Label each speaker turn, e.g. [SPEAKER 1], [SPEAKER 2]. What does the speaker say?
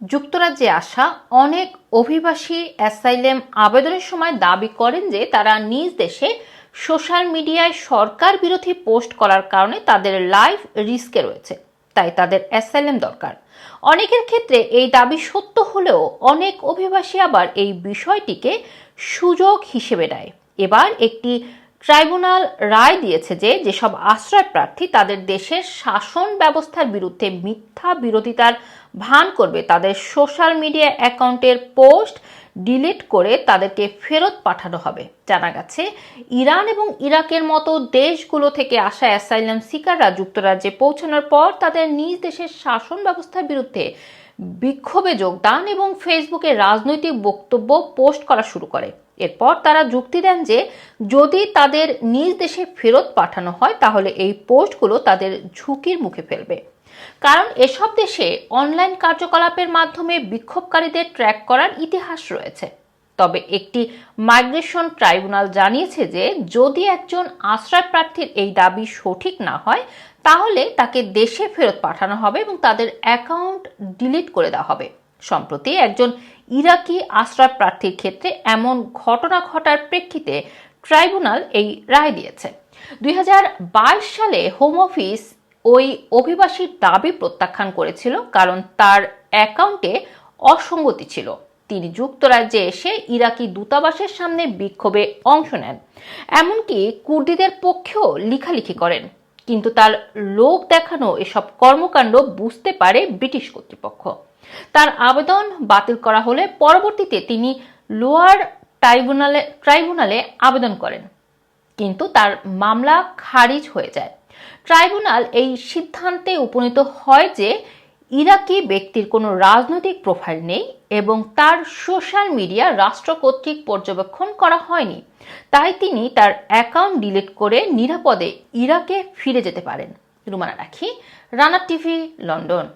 [SPEAKER 1] যুক্তরাজ্যে আসা অনেক অভিবাসী অ্যাসাইলেম আবেদনের সময় দাবি করেন যে তারা নিজ দেশে সোশ্যাল মিডিয়ায় সরকার বিরোধী পোস্ট করার কারণে তাদের লাইফ রিস্কে রয়েছে, তাই তাদের অ্যাসাইলেম দরকার। অনেকের ক্ষেত্রে এই দাবি সত্য হলেও অনেক অভিবাসী আবার এই বিষয়টিকে সুযোগ হিসেবে নেয়। এবার একটি ট্রাইব্যুনাল রায় দিয়েছে যে যেসব আশ্রয় প্রার্থী তাদের দেশের শাসন ব্যবস্থার বিরুদ্ধে মিথ্যা বিরোধিতার ভান করবে, তাদের সোশ্যাল মিডিয়া অ্যাকাউন্টের পোস্ট ডিলিট করে তাদেরকে ফেরত পাঠানো হবে। জানা গেছে, ইরান এবং ইরাকের মতো দেশগুলো থেকে আসা অ্যাসাইলাম সিকাররা যুক্তরাজ্যে পৌঁছানোর পর তাদের নিজ দেশের শাসন ব্যবস্থার বিরুদ্ধে বিক্ষোভে যোগদান এবং ফেসবুকে রাজনৈতিক বক্তব্য পোস্ট করা শুরু করে। এরপর তারা যুক্তি দেন যে, যদি তাদের নিজ দেশে ফেরত পাঠানো হয়, তাহলে এই পোস্টগুলো তাদের ঝুঁকির মুখে ফেলবে। কারণ এসব দেশে অনলাইন কার্যকলাপের মাধ্যমে বিক্ষোভকারীদের ট্র্যাক করার ইতিহাস রয়েছে। তবে একটি মাইগ্রেশন ট্রাইব্যুনাল জানিয়েছে যে, যদি একজন আশ্রয় প্রার্থীর এই দাবি সঠিক না হয়, তাহলে তাকে দেশে ফেরত পাঠানো হবে এবং তাদের অ্যাকাউন্ট ডিলিট করে দেওয়া হবে। সম্প্রতি একজন ইরাকি আশ্রয় প্রার্থীর ক্ষেত্রে এমন ঘটনা ঘটার প্রেক্ষিতে ট্রাইব্যুনাল এই রায় দিয়েছে। দুই হাজার বাইশ সালে হোম অফিস ওই অভিবাসীর দাবি প্রত্যাখ্যান করেছিল কারণ তার অ্যাকাউন্টে অসঙ্গতি ছিল। তিনি যুক্তরাজ্যে এসে ইরাকি দূতাবাসের সামনে বিক্ষোভে অংশ নেন। এমনকি কুর্দিদের পক্ষেও লিখালিখি করেন। কিন্তু তার লোক দেখানো এসব কর্মকাণ্ড বুঝতে পারে ব্রিটিশ কর্তৃপক্ষ। তার আবেদন বাতিল করা হলে পরবর্তীতে তিনি লোয়ার ট্রাইব্যুনালে ট্রাইব্যুনালে আবেদন করেন। কিন্তু তার মামলা খারিজ হয়ে যায়। ট্রাইব্যুনাল এই সিদ্ধান্তে উপনীত হয় যে ইরাকি ব্যক্তির কোনো রাজনৈতিক প্রোফাইল নেই এবং তার সোশ্যাল মিডিয়া রাষ্ট্র কর্তৃক পর্যবেক্ষণ করা হয়নি। তাই তিনি তার অ্যাকাউন্ট ডিলিট করে নিরাপদে ইরাকে ফিরে যেতে পারেন। রুমানা রাখি, রানা টিভি, লন্ডন।